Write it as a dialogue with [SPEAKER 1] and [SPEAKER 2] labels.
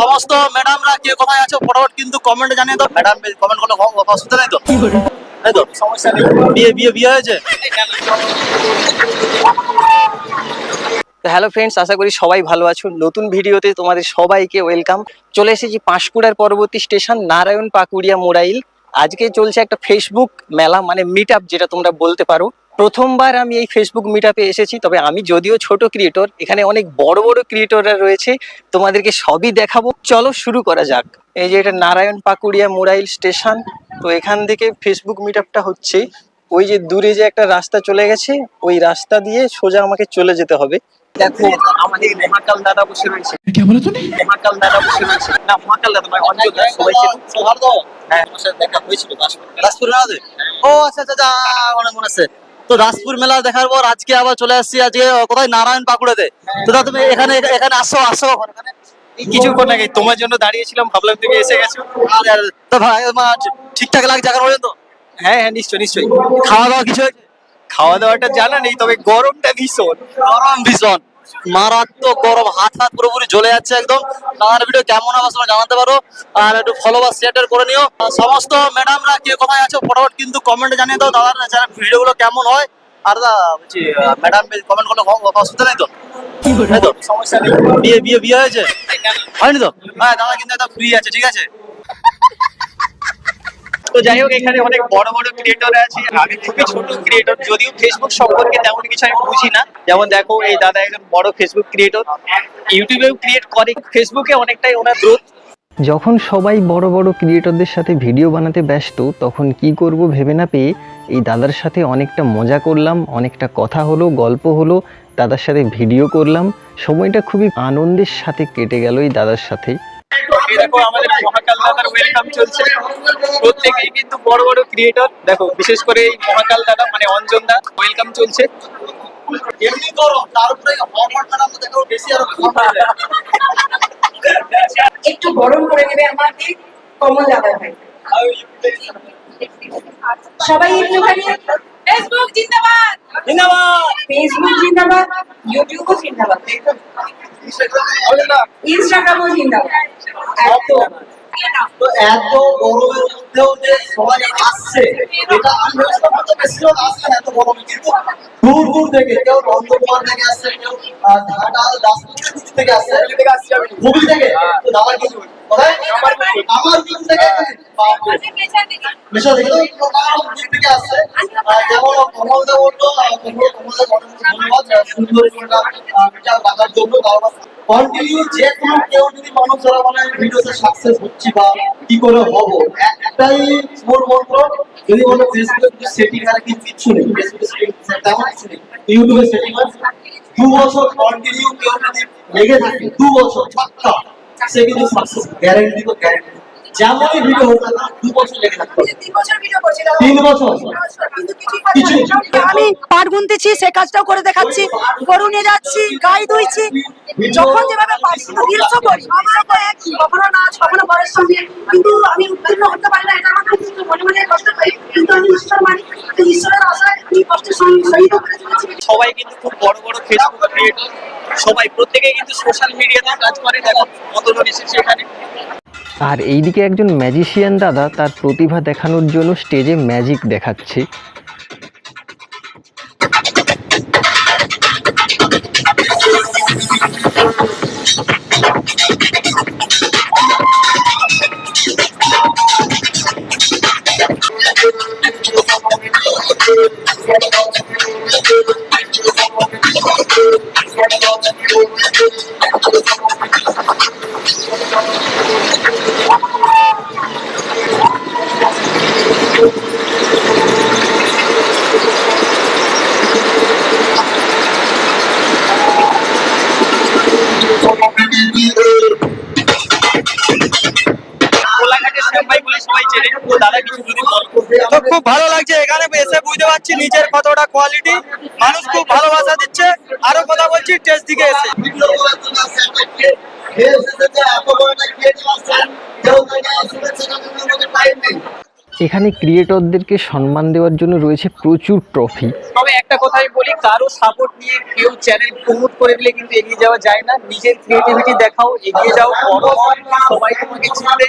[SPEAKER 1] সমস্ত ম্যাডামরা কে কোথায় আছো ফটাফট কিন্তু কমেন্টে জানিয়ে দাও। ম্যাডাম কমেন্ট করলে অসুবিধা নেই তো। তাই তো সমস্যা নেই। বিয়ে বিয়ে বিয়ে হয়েছে?
[SPEAKER 2] তো হ্যালো ফ্রেন্ডস আশা করি সবাই ভালো আছো। নতুন ভিডিওতে তোমাদের সবাইকে ওয়েলকাম চলে এসেছি পাঁশকুড়ার পরবর্তী স্টেশন নারায়ণ পাকুড়িয়া মোরাইল আজকে চলছে একটা ফেসবুক মেলা মানে মিট যেটা তোমরা বলতে পারো। প্রথমবার আমি এই ফেসবুক মিট এসেছি তবে আমি যদিও ছোট ক্রিয়েটর এখানে অনেক বড় বড় ক্রিয়েটররা রয়েছে তোমাদেরকে সবই দেখাবো। চলো শুরু করা যাক। এই যে এটা নারায়ণ পাকুড়িয়া মোরাইল স্টেশন তো এখান থেকে ফেসবুক মিট হচ্ছে ওই যে দূরে যে একটা রাস্তা চলে গেছে ওই রাস্তা দিয়ে সোজা আমাকে চলে যেতে হবে। দেখো আমাদের দাদা বসে রয়েছে।
[SPEAKER 1] হ্যাঁ, ও আচ্ছা, আচ্ছা, আচ্ছা মনে আছে। তো রাজপুর মেলা দেখার পর আজকে আবার চলে আসছি আজকে কোথায়? নারায়ণ পাকুড়াতে। তো তুমি এখানে এখানে আসো আসো
[SPEAKER 2] কিছুক্ষণ আগে তোমার জন্য দাঁড়িয়েছিলাম ভাবলাম তুমি এসে গেছো।
[SPEAKER 1] তো ভাই ঠিকঠাক লাগছে এখন পর্যন্ত?
[SPEAKER 2] হ্যাঁ হ্যাঁ নিশ্চয় নিশ্চয়ই
[SPEAKER 1] খাওয়া দাওয়া কিছু
[SPEAKER 2] খাওয়া দাওয়াটা জানা নেই তবে গরমটা ভীষণ।
[SPEAKER 1] গরম ভীষণ। মারাত্মক গরম, হাত হাত পুরোপুরি জ্বলে যাচ্ছে একদম। আমার ভিডিও কেমন হবে তোমরা জানাতে পারো। আর একটু ফলো বা শেয়ার করে নিও। সমস্ত ম্যাডামরা কে কোথায় আছো, ফটাফট কিন্তু কমেন্টে জানিয়ে দাও। দাদার ভিডিওগুলো কেমন হয়। আর দা, বলছি ম্যাডাম কমেন্ট করলে অসুবিধা নেই তো? বিয়ে বিয়ে বিয়ে হয়েছে? হয়নি তো? হ্যাঁ দাদা কিন্তু একদম ফ্রি আছে, ঠিক আছে?
[SPEAKER 2] তো যাই হোক, এখানে অনেক বড় বড় ক্রিয়েটর আছে। আমি খুবই ছোট ক্রিয়েটর যদিও ফেসবুক সম্পর্কে তেমন কিছু আমি বুঝি না। যেমন দেখো, এই দাদা একজন বড় ফেসবুক ক্রিয়েটর ইউটিউবেও ক্রিয়েট করে ফেসবুকে অনেকটাই ওনার গ্রোথ যখন সবাই বড় বড় ক্রিয়েটরদের সাথে ভিডিও বানাতে ব্যস্ত, তখন কি করব ভেবে না পেয়ে এই দাদার সাথে অনেকটা মজা করলাম, অনেকটা কথা হলো, গল্প হলো, দাদার সাথে ভিডিও করলাম। সময়টা খুবই আনন্দের সাথে কেটে গেল এই দাদার সাথে। দেখো আমাদের মহাকাল দাদার ওয়েলকাম চলছে। প্রত্যেকেই কিন্তু বড় বড় ক্রিয়েটর দেখো বিশেষ করে এই মহাকাল দাদা মানে অঞ্জন দা ওয়েলকাম চলছে।
[SPEAKER 1] এমনি গরম তার উপরে হরমোন ম্যাডাম দেখো বেশি আরও গরম হয়ে যায়।
[SPEAKER 3] একটু গরম করে নেবে আমাদের কমল দাদা ভাই। সবাই একটুখানি ফেসবুক জিন্দাবাদ!
[SPEAKER 1] জিন্দাবাদ!
[SPEAKER 3] ফেসবুক জিন্দাবাদ ইউটিউবও জিন্দাবাদ। ইনস্টাগ্রামও জিন্দাবাদ। একদম
[SPEAKER 1] এত গরমের মধ্যেও যে সবাই আসছে এটা আমি ভেবেছিলাম হয়তো বেশি লোক এত গরমে কিন্তু দূর দূর থেকে কেউ নন্দকুমার থেকে আসছে কেউ আহ, দাসপুর থেকে আসছে হুগলি থেকে? তো দাদা কিছু আমার তো নানান দিক থেকে আসছে। একটাই যদি আর নেই ইউটিউবে সেটিং দু বছর কেউ যদি লেগে থাকে দু বছর সে কিন্তু সাকসেস গ্যারান্টি তো গ্যারান্টি যেমনই ভিডিও হোক না দু বছর লেগে থাকতে।
[SPEAKER 3] তিন বছর
[SPEAKER 1] কিছু
[SPEAKER 4] আমি পাট গুনতেছি সে কাজটাও করে দেখাচ্ছি। গরু নিয়ে যাচ্ছি গাই দুইছি যখন যেভাবে পারি কিন্তু রিলসও করি। কখনো নাচ কখনো বরের সঙ্গে। কিন্তু আমি উত্তীর্ণ হতে পারি না এটা আমার মনে মনে কষ্ট পাই কিন্তু আমি ঈশ্বর মানি। ঈশ্বরের আশায় আমি কষ্টের সঙ্গে
[SPEAKER 2] সবাই কিন্তু খুব বড় বড় ফেসবুক ক্রিয়েটর সবাই প্রত্যেকে কিন্তু সোশ্যাল মিডিয়াতে কাজ করে। দেখো মতন এসেছে এখানে আর এইদিকে একজন ম্যাজিশিয়ান দাদা তার প্রতিভা দেখানোর জন্য স্টেজে ম্যাজিক দেখাচ্ছে। তো দাদা কিছু যদি বল
[SPEAKER 5] তো খুব ভালো লাগছে এখানে এসে বুঝতে পারছি নিচের কতটা কোয়ালিটি মানুষ খুব ভালোবাসা দিচ্ছে। আরও কথা বলছি টেস্ট দিকে এসে।
[SPEAKER 2] এখানে ক্রিয়েটরদেরকে সম্মান দেওয়ার জন্য রয়েছে প্রচুর ট্রফি তবে একটা কথাই বলি কারও সাপোর্ট নিয়ে কেউ চ্যানেল প্রমোট করে দিলে কিন্তু এগিয়ে যাওয়া যায় না। নিজের ক্রিয়েটিভিটি দেখাও এগিয়ে যাও বড়।
[SPEAKER 3] সবাই তোমাকে চিনবে।